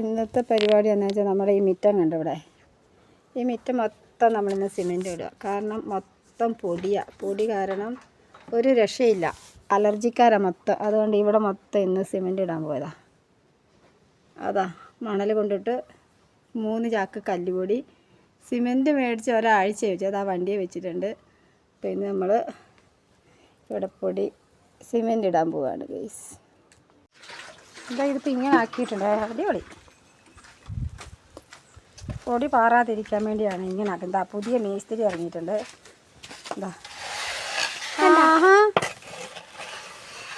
ഇന്നത്തെ പരിപാടി എന്ന് വെച്ചാൽ നമ്മുടെ ഈ മിറ്റം കണ്ടിവിടെ ഈ മിറ്റം മൊത്തം നമ്മളിന്ന് സിമെന്റ് ഇടുക. കാരണം മൊത്തം പൊടിയാണ് പൊടി കാരണം ഒരു രക്ഷയില്ല. അലർജിക്കാരാണ് മൊത്തം. അതുകൊണ്ട് ഇവിടെ മൊത്തം ഇന്ന് സിമെന്റ് ഇടാൻ പോയതാ. അതാ മണൽ കൊണ്ടിട്ട് മൂന്ന് ചാക്ക് കല്ലുപൊടി സിമെന്റ് മേടിച്ച് ഒരാഴ്ച വെച്ചു. അത് ആ വണ്ടിയെ വെച്ചിട്ടുണ്ട്. പിന്നെ നമ്മൾ ഇവിടെ പൊടി സിമെന്റ് ഇടാൻ പോവുകയാണ് ഗേയ്സ് എന്താ ഇതിപ്പോൾ ഇങ്ങനെ ആക്കിയിട്ടുണ്ട്. അടിപൊളി. പൊടി പാറാതിരിക്കാൻ വേണ്ടിയാണ് ഇങ്ങനെ ആക്കുന്നത് എന്താ പുതിയ മേസ്തിരി ഇറങ്ങിയിട്ടുണ്ട്. എന്താ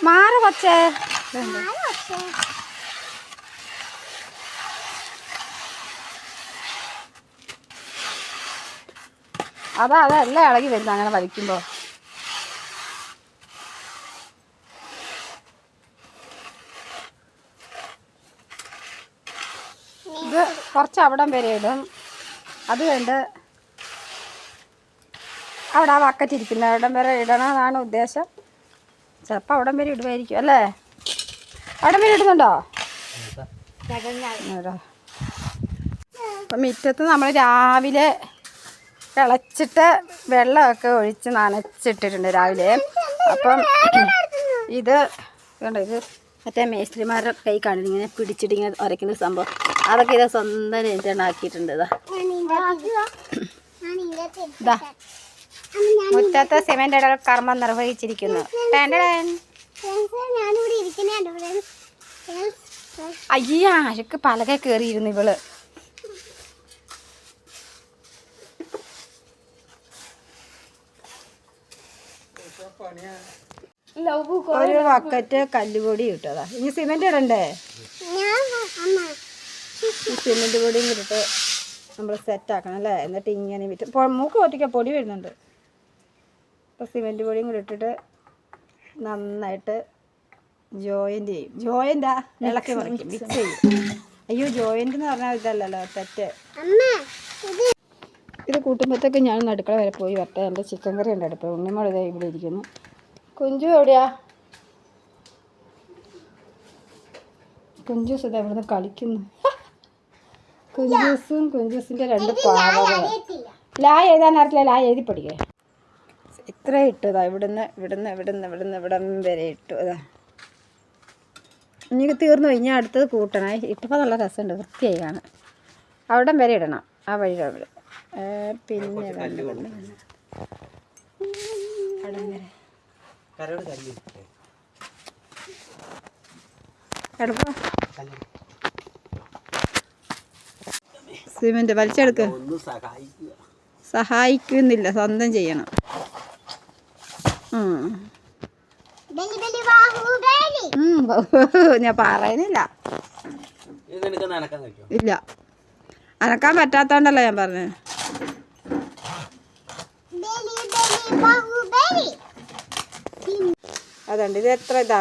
മാറ കൊച്ചേ. ഇതുണ്ട്. അതാ അതല്ല ഇളകി വരുന്നത് അങ്ങനെ വലിക്കുമ്പോൾ കുറച്ച് അവിടം വരെ ഇടും. അത് കണ്ട് അവിടെ ആ വക്കറ്റിരിക്കുന്ന അവിടം വരെ ഇടണമെന്നാണ് ഉദ്ദേശം. ചിലപ്പോൾ അവിടം വരെ ഇടുമായിരിക്കും അല്ലേ? അവിടം വരെ ഇടുന്നുണ്ടോ? ഇടാ. അപ്പം മുറ്റത്ത് നമ്മൾ രാവിലെ കിളച്ചിട്ട് വെള്ളമൊക്കെ ഒഴിച്ച് നനച്ചിട്ടിട്ടുണ്ട് രാവിലെ. അപ്പം ഇത് ഇത് മറ്റേ മേസ്ത്രിമാരുടെ കൈ കാണില്ല പിടിച്ചിട്ടിങ്ങനെ ഉരയ്ക്കുന്ന സംഭവം. അതൊക്കെ ഇതാ സ്വന്തം നെഞ്ചാണ് ആക്കിയിട്ടുണ്ട് ഇതാ. ഇതാ. മുറ്റത്ത് സിമെന്റ് ഇടൽ കർമ്മം നിർവഹിച്ചിരിക്കുന്നു. അയ്യ അഴുക്ക് പലക കയറിയിരുന്നു ഇവൾ. ഒരു ബക്കറ്റ് കല്ലുപൊടി ഇട്ടതാ. ഇനി സിമെന്റ് ഇടണ്ടേ? ഈ സിമെന്റ് പൊടിയും കൂടിയിട്ട് നമ്മൾ സെറ്റാക്കണം അല്ലേ? എന്നിട്ട് ഇങ്ങനെ വിറ്റ് മൂക്ക് ഒറ്റയ്ക്ക് പൊടി വരുന്നുണ്ട്. അപ്പോൾ സിമെന്റ് പൊടിയും കൂടി ഇട്ടിട്ട് നന്നായിട്ട് ജോയിന്റ് ചെയ്യും. ജോയിന്റാ ഇളക്കി മറിക്കും. മിക്സ് ചെയ്യും. അയ്യോ ജോയിന്റ് എന്ന് പറഞ്ഞാൽ ഇതല്ലല്ലോ തെറ്റ്. ഇത് കൂട്ടുമ്പോഴത്തേക്ക് ഞാൻ അടുക്കള വരെ പോയി വരട്ടെ. എന്റെ ചിക്കൻ കറി ഉണ്ട് അടുപ്പ് ഉണ്ണിമോൾ ഇതേ ഇവിടെ ഇരിക്കുന്നു. കുഞ്ചു എവിടെയാ? കുഞ്ചു ഇതാ ഇവിടുന്ന് കളിക്കുന്നു. കുഞ്ചൂസും കുഞ്ചൂസിന്റെ രണ്ട് പാവകൾ ലായ ലാ എഴുതാൻ അറിയില്ല ലാ എഴുതി പഠിക്കേ. ഇത്ര ഇട്ടതാ ഇവിടുന്ന് ഇവിടുന്ന് ഇവിടുന്ന് ഇവിടുന്ന് ഇവിടം വരെ ഇട്ടു. അതാ ഇനി തീർന്നു കഴിഞ്ഞാൽ അടുത്തത് കൂട്ടണേ. ഇട്ടപ്പോൾ നല്ല രസമുണ്ട് വൃത്തിയായി കാണാൻ. അവിടം വരെ ഇടണം ആ വഴി അവിടെ. പിന്നെ വന്ന് വന്ന് വന്ന്. അവിടം വരെ എളുപ്പം സിമെന്റ് വലിച്ചെടുക്ക്. സഹായിക്കുന്നില്ല സ്വന്തം ചെയ്യണം. ഞാൻ പറയുന്നില്ല. ഇല്ല. അനക്കാൻ പറ്റാത്തോണ്ടല്ല ഞാൻ പറഞ്ഞത് അതുണ്ട് ഇത് എത്ര ഇതാ?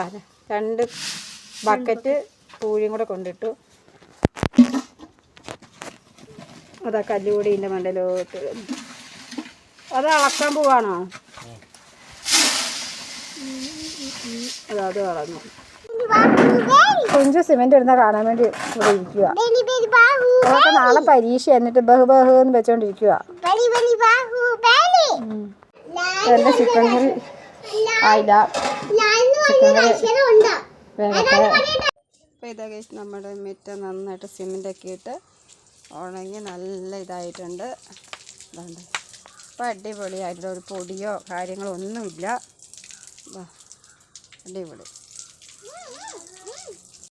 രണ്ട് ബക്കറ്റ് പൂഴിയും കൂടെ കൊണ്ടിട്ടു. അതാ കല്ലുകൂടി ഇതിന്റെ മണ്ടലോട്ട് ഇടുന്നു. അത് അളക്കാൻ പോവാണോ? അതാ ബാഹുബലി കൊഞ്ച് സിമെന്റ് ഇടുന്ന കാണാൻ വേണ്ടി ഇവിടെ ഇരിക്കുക അതൊക്കെ നാളെ പരീക്ഷ എന്നിട്ട് ബഹു ബഹു എന്ന് വെച്ചോണ്ടിരിക്കുക എന്റെ ചിക്കൻ കറി ആയില്ല. ലൈന്ന് വലിയ അക്ഷരമുണ്ട് വേഗത്തെ ഇതാ കഴിച്ച് നമ്മുടെ മുറ്റം നന്നായിട്ട് സിമെന്റ് ഒക്കെ ഇട്ട് ഉണങ്ങി നല്ല ഇതായിട്ടുണ്ട്. ഇതാണ്ട്. ഇപ്പം അടിപൊളിയായിട്ടുള്ള ഒരു പൊടിയോ കാര്യങ്ങളോ ഒന്നുമില്ല. അടിപൊളി.